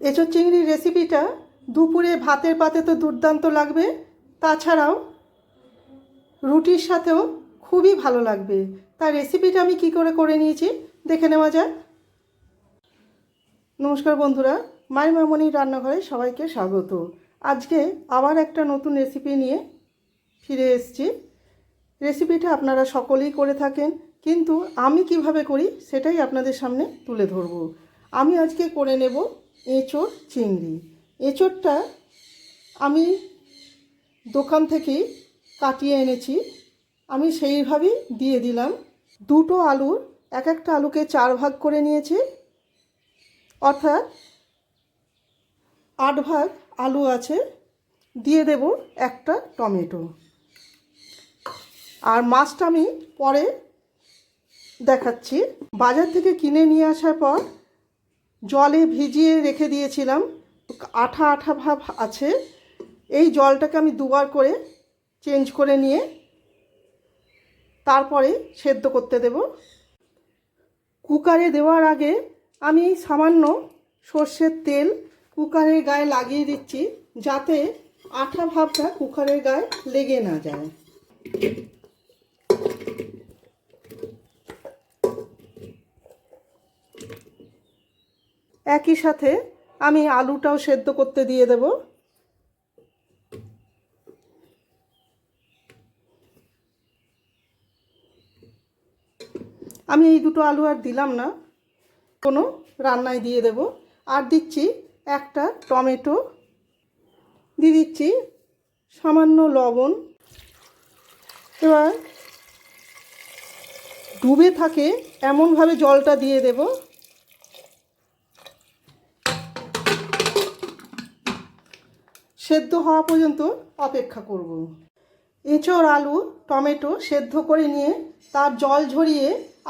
এঁচোর চিংড়ির রেসিপিটা দুপুরে ভাতের পাতে তো দুর্দান্ত লাগবে, তাছাড়াও রুটির সাথেও খুবই ভালো লাগবে। তার রেসিপিটা আমি কি করে করে নিয়েছি দেখে নেওয়া যাক। নমস্কার বন্ধুরা মায়ের মামনির রান্নাঘরে সবাইকে স্বাগত। আজকে আবার একটা নতুন রেসিপি নিয়ে ফিরে এসেছি। রেসিপিটা আপনারা সকলেই করে থাকেন, কিন্তু আমি কীভাবে করি সেটাই আপনাদের সামনে তুলে ধরব। আমি আজকে করে নেব এঁচোড় চিংড়ি। এঁচোড়টা আমি দোকান থেকেই কাটিয়ে এনেছি। আমি সেইভাবেই দিয়ে দিলাম। দুটো আলুর এক একটা আলুকে চার ভাগ করে নিয়েছি। অর্থাৎ আট ভাগ আলু আছে। দিয়ে দেব একটা টমেটো। আর মাছটা আমি পরে দেখাচ্ছি। বাজার থেকে কিনে নিয়ে আসার পর জলে ভিজিয়ে রেখে দিয়েছিলাম। আঠা আঠা ভাব আছে। এই জলটাকে আমি দুবার করে চেঞ্জ করে নিয়ে তারপরে সেদ্ধ করতে দেব। কুকারে দেওয়ার আগে আমি সামান্য সর্ষের তেল কুকারের গায়ে লাগিয়ে দিচ্ছি যাতে আঠা ভাবটা কুকারের গায়ে লেগে না যায়। একই সাথে আমি আলুটাও সেদ্ধ করতে দিয়ে দেব। আমি এই দুটো আলু আর দিলাম না, কোনো রান্নায় দিয়ে দেব। আর দিচ্ছি একটা টমেটো, দিয়ে দিচ্ছি সামান্য লবণ। এবার ডুবে থাকে এমনভাবে জলটা দিয়ে দেব। সেদ্ধ হওয়া পর্যন্ত অপেক্ষা করব। এঁচড়, আলু, টমেটো সেদ্ধ করে নিয়ে তার জল ঝরিয়ে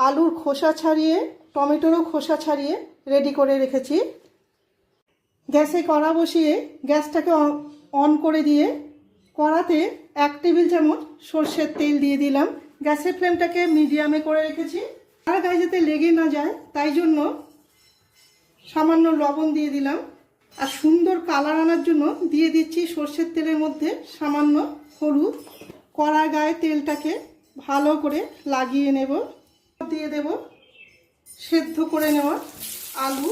আলুর খোসা ছাড়িয়ে, টমেটোরও খোসা ছাড়িয়ে রেডি করে রেখেছি। গ্যাসে কড়া বসিয়ে গ্যাসটাকে অন করে দিয়ে কড়াতে এক টেবিল চামচ সর্ষের তেল দিয়ে দিলাম। গ্যাসের ফ্লেমটাকে মিডিয়ামে করে রেখেছি। আর গায়ে যাতে লেগে না যায়, তাই জন্য সামান্য লবণ দিয়ে দিলাম। আর সুন্দর কালার আনার জন্য দিয়ে দিচ্ছি সর্ষের তেলের মধ্যে সামান্য হলুদ। কড়া গায়ে তেলটাকে ভালো করে লাগিয়ে নেব। দিয়ে দেব, সেদ্ধ করে নেওয়া আলু।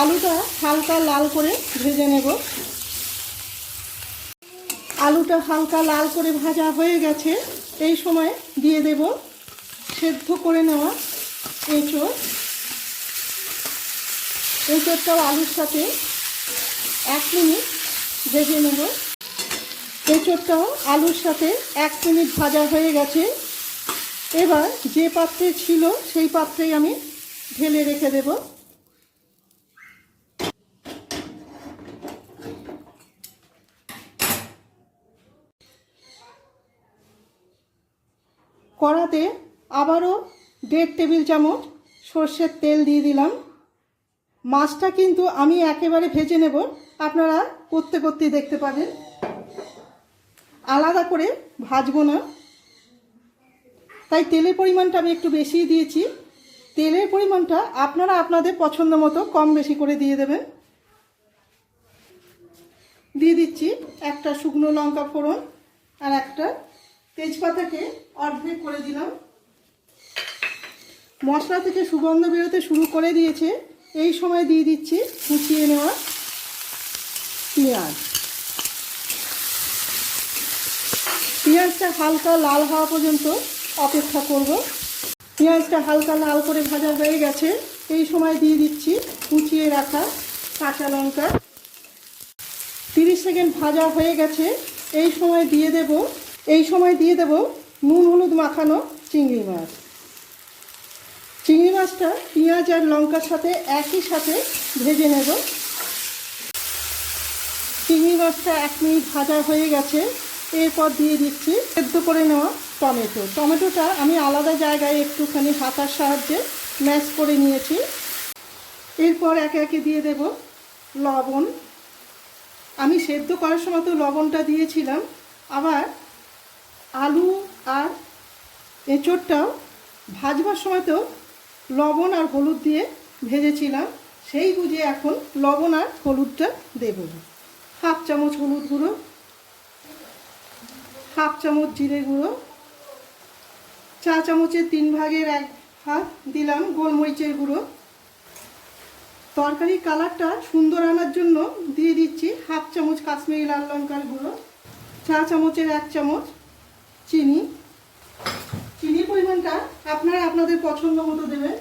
আলুটা হালকা লাল করে ভেজে নেব। আলুটা হালকা লাল করে ভাজা হয়ে গেছে, এই সময় দিয়ে দেব সেদ্ধ করে নেওয়া এঁচড় এঁচড়টাও আলুর সাথে এক মিনিট ভেজে নেব। এঁচড়টাও আলুর সাথে এক মিনিট ভাজা হয়ে গেছে। এবার যে পাত্রে ছিল সেই পাত্রেই আমি ঢেলে রেখে দেব। কড়াতে আবারও দেড় টেবিল চামচ সর্ষের তেল দিয়ে দিলাম। মাছটা কিন্তু আমি একেবারে ভেজে নেব। আপনারা করতে করতেই দেখতে পাবেন। আলাদা করে ভাজবো না। তাই তেলের পরিমাণটা আমি একটু বেশিই দিয়েছি। তেলের পরিমাণটা আপনারা আপনাদের পছন্দ মতো কম বেশি করে দিয়ে দেবেন। দিয়ে দিচ্ছি একটা শুকনো লঙ্কা ফোড়ন আর একটা তেজপাতাকে অর্ধেক করে দিলাম। মশলা থেকে সুগন্ধ বেরোতে শুরু করে দিয়েছে। এই সময় দিয়ে দিচ্ছি কুচিয়ে নেওয়া পেঁয়াজ। পেঁয়াজটা হালকা লাল হওয়া পর্যন্ত অপেক্ষা করব। পেঁয়াজটা হালকা লাল করে ভাজা হয়ে গেছে। এই সময় দিয়ে দিচ্ছি কুচিয়ে রাখা কাঁচা লঙ্কা। তিরিশ সেকেন্ড ভাজা হয়ে গেছে। এই সময় দিয়ে দেব এই সময় দিয়ে দেব নুন হলুদ মাখানো চিংড়ি মাছ। চিংড়ি মাছটা পেঁয়াজ আর লঙ্কার সাথে একই সাথে ভেজে নেব। চিংড়ি মাছটা এক মিনিট ভাজা হয়ে গেছে। এরপর দিয়ে দিচ্ছি সেদ্ধ করে নেওয়া টমেটো। টমেটোটা আমি আলাদা জায়গায় একটুখানি হাতার সাহায্যে ম্যাশ করে নিয়েছি। এরপর একে একে দিয়ে দেব লবণ। আমি সেদ্ধ করার সময় তো লবণটা দিয়েছিলাম। আবার আলু আর এঁচোড়টাও ভাজবার সময়তেও লবণ আর হলুদ দিয়ে ভেজেছিলাম। সেই বুঝে এখন লবণ আর হলুদটা দেব। হাফ চামচ হলুদ গুঁড়ো, হাফ চামচ জিরে গুঁড়ো চা চামচের তিন ভাগের এক ভাগ দিলাম গোলমরিচের গুঁড়ো। তরকারি কালারটা সুন্দর আনার জন্য দিয়ে দিচ্ছি হাফ চামচ কাশ্মীরি লাল লঙ্কার গুঁড়ো চা চামচের এক চামচ চিনি চিনির পরিমাণটা আপনারা আপনাদের পছন্দ মতো দেবেন।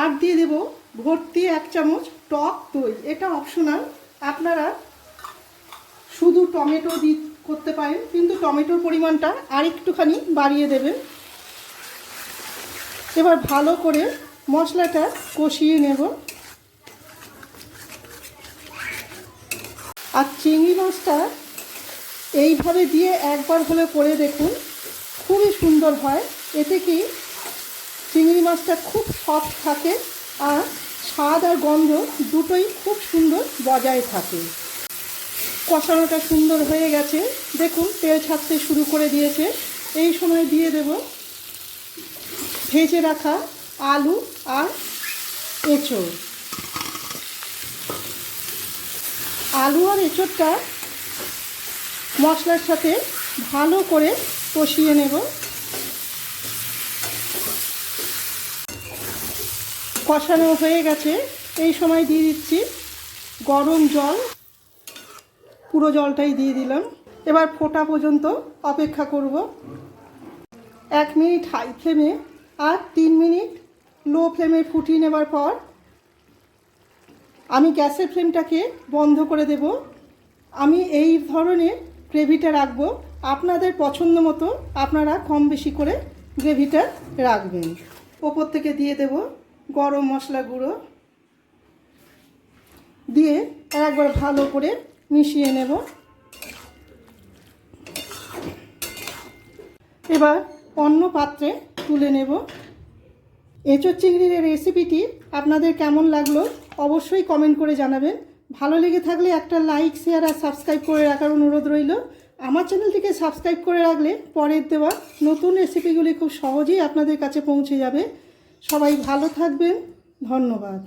আর দিয়ে দেব ভর্তি এক চামচ টক দই। এটা অপশনাল আপনারা শুধু টমেটো দি করতে পারেন, কিন্তু টমেটোর পরিমাণটা আর একটুখানি বাড়িয়ে দেবেন। এবার ভালো করে মশলাটা কষিয়ে নেব। আর চিংড়ি মাছটা এইভাবে দিয়ে একবার হলে করে দেখুন। খুবই সুন্দর হয়। এতে কি চিংড়ি মাছটা খুব সফট থাকে আর স্বাদ আর গন্ধ দুটোই খুব সুন্দর বজায় থাকে। কষানোটা সুন্দর হয়ে গেছে। দেখুন, তেল ছাড়তে শুরু করে দিয়েছে। এই সময় দিয়ে দেব ভেজে রাখা আলু আর এঁচড় আলু আর এঁচড়টা মশলার সাথে ভালো করে কষিয়ে নেব। কষানো হয়ে গেছে। এই সময় দিয়ে দিচ্ছি গরম জল। পুরো জলটাই দিয়ে দিলাম। এবার ফোটা পর্যন্ত অপেক্ষা করব। এক মিনিট হাই ফ্লেমে আর তিন মিনিট লো ফ্লেমে ফুটিয়ে নেবার পর আমি গ্যাসের ফ্লেমটাকে বন্ধ করে দেব। আমি এই ধরনের গ্রেভিটা রাখব আপনাদের পছন্দ মতো আপনারা কম বেশি করে গ্রেভিটা রাখবেন। ওপর থেকে দিয়ে দেব গরম মশলা গুঁড়ো। দিয়ে একবার ভালো করে মিশিয়ে নেব। এবার অন্য পাত্রে তুলে নেব। এঁচোর চিংড়ির রেসিপিটি আপনাদের কেমন লাগল অবশ্যই কমেন্ট করে জানাবেন। ভালো লেগে থাকলে একটা লাইক, শেয়ার আর সাবস্ক্রাইব করে রাখার অনুরোধ রইল। আমার চ্যানেলটিকে সাবস্ক্রাইব করে রাখলে পরের দেওয়া নতুন রেসিপিগুলি খুব সহজেই আপনাদের কাছে পৌঁছে যাবে। সবাই ভালো থাকবেন। ধন্যবাদ।